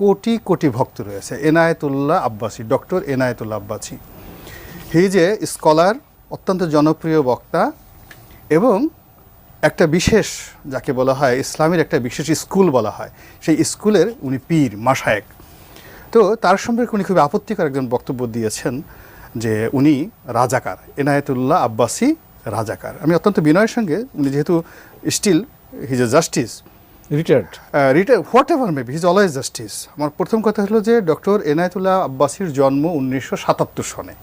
কোটি কোটি ভক্ত রয়েছে, এনায়েতুল্লাহ আব্বাসী, ডক্টর এনায়েতুল্লাহ আব্বাসী। হি যে স্কলার, অত্যন্ত জনপ্রিয় বক্তা এবং একটা বিশেষ যাকে বলা হয়, ইসলামের একটা বিশেষ স্কুল বলা হয়। সেই স্কুলের উনি পীর মাসায়েক তো তার সম্পর্কে উনি খুব আপত্তিকর একজন বক্তব্য দিয়েছেন যে উনি রাজাকার, এনায়েতুল্লাহ আব্বাসী রাজাকার। আমি অত্যন্ত বিনয়ের সঙ্গে, উনি যেহেতু still his a justice retired retire whatever maybe his always justice আমার প্রথম কথা হলো যে ডক্টর এনায়েতুল্লাহ আব্বাসীর জন্ম উনিশশো সাতাত্তর সনে।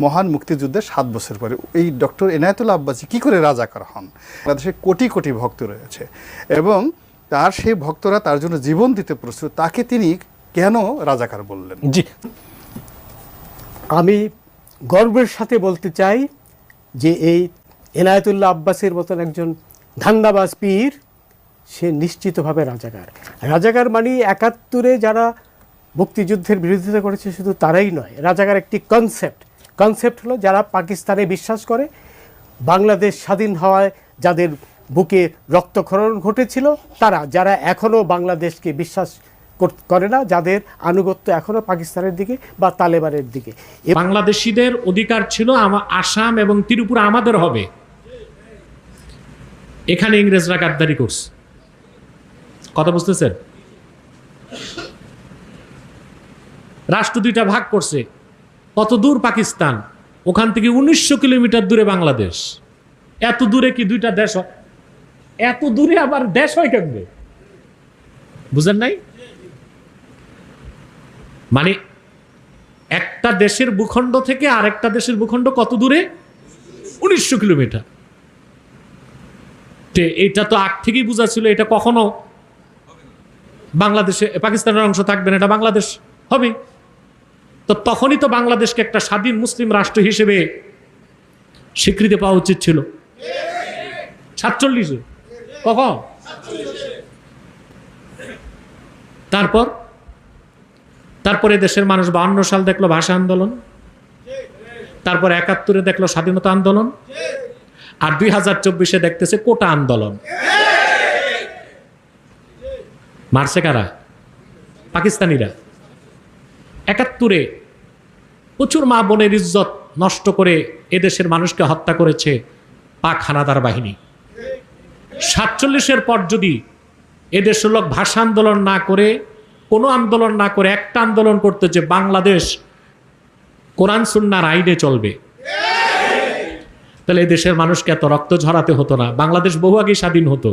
মহান মুক্তিযুদ্ধের সাত বছর পরে। এই ডক্টর এনায়েতুল্লাহ আব্বাসী কী করে রাজাকার হন? বাংলাদেশে কোটি কোটি ভক্ত রয়েছে। এবং তার সেই ভক্তরা তার জন্য জীবন দিতে প্রস্তুত তাকে তিনি কেন রাজাকার বললেন? জি। আমি গর্বের সাথে বলতে চাই যে এই এনায়েতুল্লাহ আব্বাসের মতন একজন ধান্দাবাজ পীর সে নিশ্চিতভাবে রাজাকার। রাজাকার মানে একাত্তরে যারা মুক্তিযুদ্ধের বিরোধিতা করেছে শুধু তারাই নয়, রাজাকার একটি কনসেপ্ট কনসেপ্ট হলো যারা পাকিস্তানে বিশ্বাস করে, বাংলাদেশ স্বাধীন হওয়ায় যাদের বুকে রক্তক্ষরণ ঘটেছিল তারা, যারা এখনও বাংলাদেশকে বিশ্বাস কর- না, যাদের আনুগত্য এখনও পাকিস্তানের দিকে বা তালেবানের দিকে। বাংলাদেশিদের অধিকার ছিল আসাম এবং ত্রিপুরা আমাদের হবে। এখানে ইংরেজরা গাদ্দারি করছে। কথা বুঝতেছেন? রাষ্ট্র দুইটা ভাগ করছে। কত দূর পাকিস্তান? ওখান থেকে উনিশশো কিলোমিটার দূরে বাংলাদেশ। এত দূরে কি দুইটা দেশ এত দূরে আবার দেশ হয় কেমনে? বুঝেন নাই? মানে একটা দেশের ভূখণ্ড থেকে আরেকটা দেশের ভূখণ্ড কত দূরে? উনিশশো কিলোমিটার। এইটা তো আগ থেকেই বোঝা ছিল, এটা কখনো বাংলাদেশে পাকিস্তানের অংশ থাকবে না এটা বাংলাদেশ হবে। তো তখনই তো বাংলাদেশকে একটা স্বাধীন মুসলিম রাষ্ট্র হিসেবে স্বীকৃতি পাওয়া উচিত ছিল। সাতচল্লিশে। কখন? তারপর? তারপরে দেশের মানুষ বাহান্ন সাল দেখল ভাষা আন্দোলন। তারপর একাত্তরে দেখল স্বাধীনতা আন্দোলন। আর দুই হাজার চব্বিশে দেখতেছে কোটা আন্দোলন। মারছে কারা? পাকিস্তানিরা। একাত্তরে প্রচুর মা বোনের ইজ্জত নষ্ট করে এদেশের মানুষকে হত্যা করেছে পাক হানাদার বাহিনী। সাতচল্লিশের পর যদি এদেশের লোক ভাষা আন্দোলন না করে, কোনো আন্দোলন না করে, একটা আন্দোলন করতে যে বাংলাদেশ কোরআন, সুন্নার আইনে চলবে, তাহলে এদেশের মানুষকে এত রক্ত ঝরাতে হতো না। বাংলাদেশ বহু আগে স্বাধীন হতো।